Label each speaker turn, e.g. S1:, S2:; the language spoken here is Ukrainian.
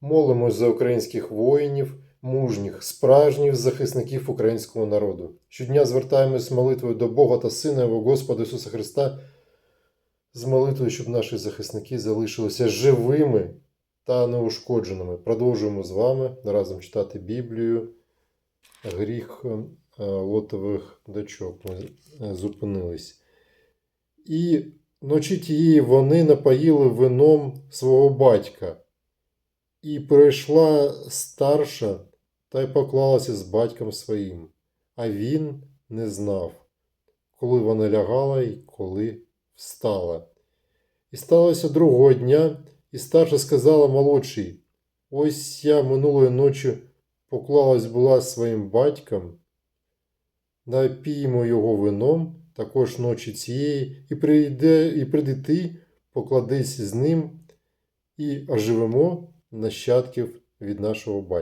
S1: Молимось за українських воїнів, мужніх, справжніх захисників українського народу. Щодня звертаємось молитвою до Бога та Сина Його Господа Ісуса Христа, з молитвою, щоб наші захисники залишилися живими та неушкодженими. Продовжуємо з вами разом читати Біблію. Гріх е, лотових дочок. Ми е, зупинились. І вночі тієї вони напоїли вином свого батька. І прийшла старша та й поклалася з батьком своїм, а він не знав, коли вона лягала і коли встала. І сталося другого дня, і старша сказала молодшій: Ось я минулої ночі поклалась була своїм батьком, напіємо його вином також ночі цієї, і прийде, і прийди ти, покладись з ним і оживемо нащадків від нашого батька.